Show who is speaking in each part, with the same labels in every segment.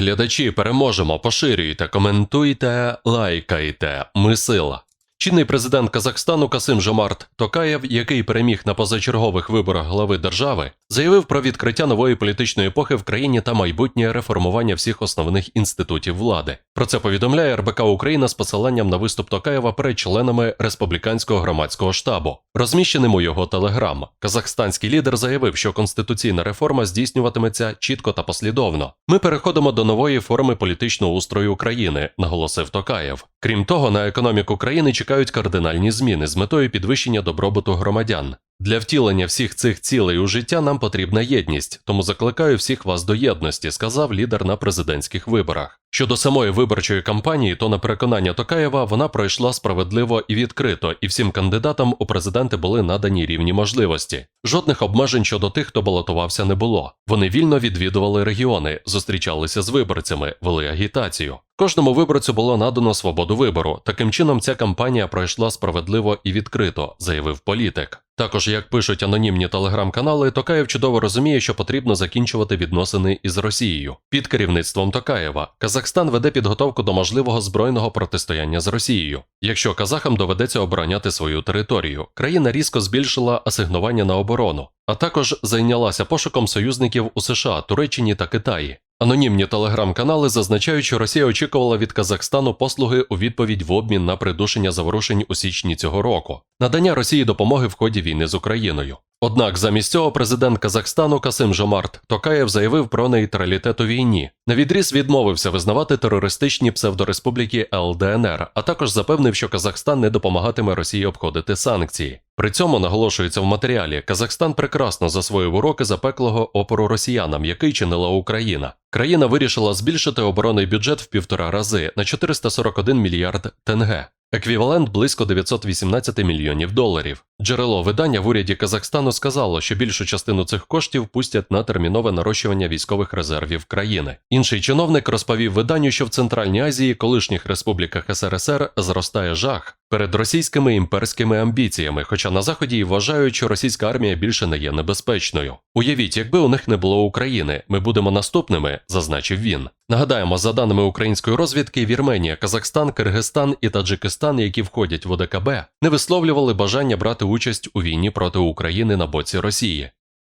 Speaker 1: Глядачі, переможемо, поширюйте, коментуйте, лайкайте. Ми сила. Чинний президент Казахстану Касим Жомарт Токаєв, який переміг на позачергових виборах глави держави, заявив про відкриття нової політичної епохи в країні та майбутнє реформування всіх основних інститутів влади. Про це повідомляє РБК Україна з посиланням на виступ Токаєва перед членами республіканського громадського штабу, розміщеним у його телеграм. Казахстанський лідер заявив, що конституційна реформа здійснюватиметься чітко та послідовно. Ми переходимо до нової форми політичного устрою України, наголосив Токаєв. Крім того, на економіку країни чекають кардинальні зміни з метою підвищення добробуту громадян. Для втілення всіх цих цілей у життя нам потрібна єдність, тому закликаю всіх вас до єдності, сказав лідер на президентських виборах. Щодо самої виборчої кампанії, то на переконання Токаєва вона пройшла справедливо і відкрито, і всім кандидатам у президенти були надані рівні можливості. Жодних обмежень щодо тих, хто балотувався, не було. Вони вільно відвідували регіони, зустрічалися з виборцями, вели агітацію. Кожному виборцю було надано свободу вибору. Таким чином, ця кампанія пройшла справедливо і відкрито, заявив політик. Також, як пишуть анонімні телеграм-канали, Токаєв чудово розуміє, що потрібно закінчувати відносини із Росією. Під керівництвом Токаєва Казахстан веде підготовку до можливого збройного протистояння з Росією. Якщо казахам доведеться обороняти свою територію, країна різко збільшила асигнування на оборону, а також зайнялася пошуком союзників у США, Туреччині та Китаї. Анонімні телеграм-канали зазначають, що Росія очікувала від Казахстану послуги у відповідь в обмін на придушення заворушень у січні цього року, надання Росії допомоги в ході війни з Україною. Однак замість цього президент Казахстану Касим Жомарт Токаєв заявив про нейтралітет у війні. Навідріз відмовився визнавати терористичні псевдореспубліки ЛДНР, а також запевнив, що Казахстан не допомагатиме Росії обходити санкції. При цьому наголошується в матеріалі, Казахстан прекрасно засвоїв уроки запеклого опору росіянам, який чинила Україна. Країна вирішила збільшити оборонний бюджет в півтора рази на 441 мільярд тенге. Еквівалент близько 918 мільйонів доларів. Джерело видання в уряді Казахстану сказало, що більшу частину цих коштів пустять на термінове нарощування військових резервів країни. Інший чиновник розповів виданню, що в Центральній Азії, колишніх республіках СРСР, зростає жах перед російськими імперськими амбіціями, хоча на заході й вважають, що російська армія більше не є небезпечною. Уявіть, якби у них не було України, ми будемо наступними, зазначив він. Нагадаємо, за даними української розвідки, Вірменія, Казахстан, Киргизстан і Таджикистан, які входять в ОДКБ, не висловлювали бажання брати участь у війні проти України на боці Росії.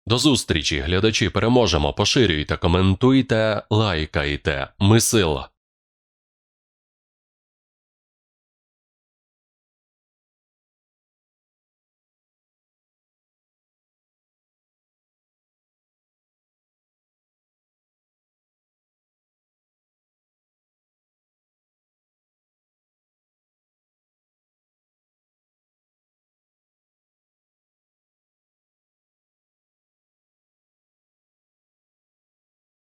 Speaker 1: До зустрічі, глядачі, переможемо, поширюйте, коментуйте, лайкайте. Ми сила.